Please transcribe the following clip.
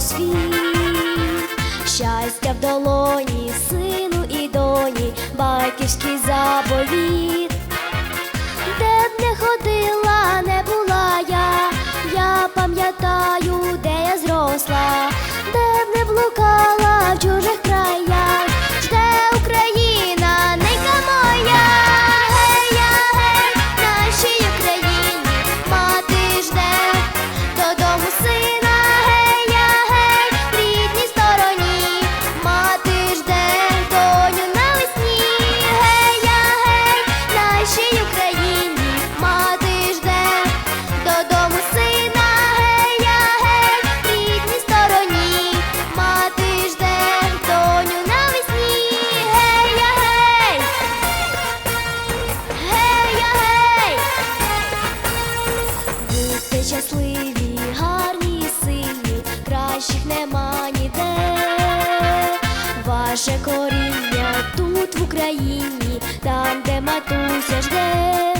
світ, щастя в долоні, сину і доні, батьківський заповіт. щасливі, гарні, і сильні, кращих нема ніде. Ваше коріння тут в Україні, там, де матуся жде.